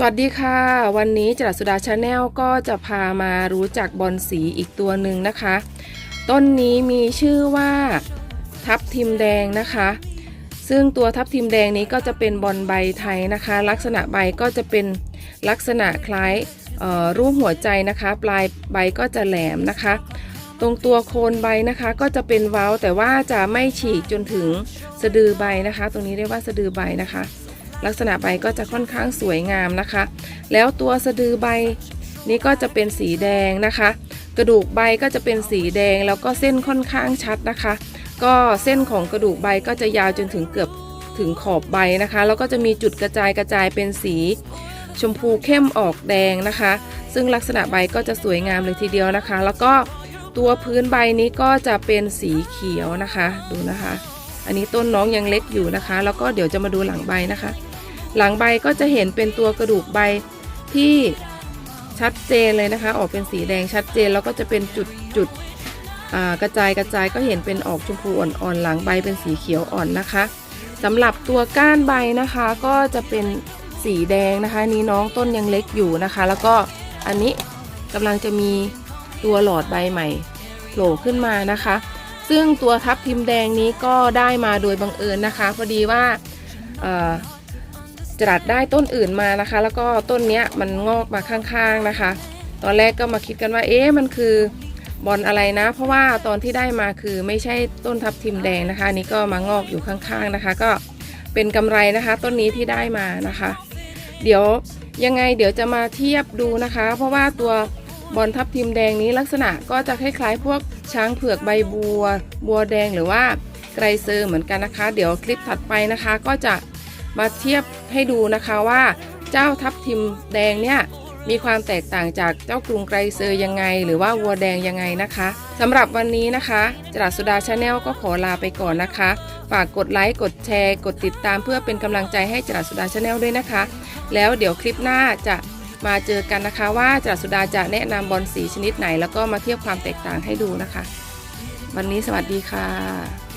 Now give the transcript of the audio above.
สวัสดีค่ะ วันนี้จรัสสุดาชาแนลก็จะพามารู้จักบอลสีอีกตัวหนึ่งนะคะ ต้นนี้มีชื่อว่าทับทิมแดงนะคะ ซึ่งตัวทับทิมแดงนี้ก็จะเป็นบอลใบไทยนะคะ ลักษณะใบก็จะเป็นลักษณะคล้ายรูปหัวใจนะคะ ปลายใบก็จะแหลมนะคะ ตรงตัวโคนใบนะคะก็จะเป็นเว้าแต่ว่าจะไม่ฉีกจนถึงสะดือใบนะคะ ตรงนี้เรียกว่าสะดือใบนะคะ ลักษณะใบก็จะค่อนข้างสวยงามนะคะ แล้วตัวสะดือใบนี้ก็จะเป็นสีแดงนะคะ กระดูกใบก็จะเป็นสีแดงแล้วก็เส้นค่อนข้างชัดนะคะ ก็เส้นของกระดูกใบก็จะยาวจนถึงเกือบถึงขอบใบนะคะ แล้วก็จะมีจุดกระจายกระจายเป็นสี ชมพูเข้มออกแดงนะคะ ซึ่งลักษณะใบก็จะสวยงามเลยทีเดียวนะคะ แล้วก็ตัวพื้นใบนี้ก็จะเป็นสีเขียวนะคะ ดูนะคะ อันนี้ต้นน้องยังเล็กอยู่นะคะ แล้วก็เดี๋ยวจะมาดูหลังใบนะคะ หลังใบก็จะเห็นเป็นตัวกระดูกใบที่ชัดเจนเลยนะคะ ออกเป็นสีแดงชัดเจนแล้วก็จะเป็นจุดจุดกระจายกระจายก็เห็นเป็นออกชมพูอ่อนๆหลังใบเป็นสีเขียวอ่อนนะคะสำหรับตัวก้านใบนะคะก็จะเป็นสีแดงนะคะนี้น้องต้นยังเล็กอยู่นะคะ แล้วก็อันนี้กำลังจะมีตัวหลอดใบใหม่โผล่ขึ้นมานะคะ ซึ่งตัวทับทิมแดงนี้ก็ได้มาโดยบังเอิญนะคะ พอดีว่า จัดได้ต้นอื่นมานะคะ แล้วก็ต้นเนี้ยมันงอกมาข้างๆนะคะ ตอนแรกก็มาคิดกันว่า เอ๊ะมันคือบอลอะไรนะ เพราะว่าตอนที่ได้มาคือไม่ใช่ต้นทับทิมแดงนะคะนี้ก็มางอกอยู่ข้างๆนะคะ ก็เป็นกำไรนะคะ ต้นนี้ที่ได้มานะคะ เดี๋ยวยังไงเดี๋ยวจะมาเทียบดูนะคะ เพราะว่าตัวบอลทับทิมแดงนี้ลักษณะก็จะคล้ายๆ พวกช้างเผือกใบบัว บัวแดงหรือว่าไกรเซอร์เหมือนกันนะคะ เดี๋ยวคลิปถัดไปนะคะ ก็จะ มาเทียบให้ดูนะคะว่า เจ้าทับทิมแดงเนี่ยมีความแตกต่างจากเจ้ากรุงไกรเซอร์ยังไง หรือว่าวัวแดงยังไงนะคะสำหรับวันนี้นะคะจรัสสุดาชาแนลก็ขอลาไปก่อนนะคะ ฝากกดไลค์กดแชร์ กดติดตามเพื่อเป็นกำลังใจให้จรัสสุดาชาแนลด้วยนะคะ แล้วเดี๋ยวคลิปหน้าจะมาเจอกันนะคะ ว่าจรัสสุดาจะแนะนำบอลสีชนิดไหน แล้วก็มาเทียบความแตกต่างให้ดูนะคะ วันนี้สวัสดีค่ะ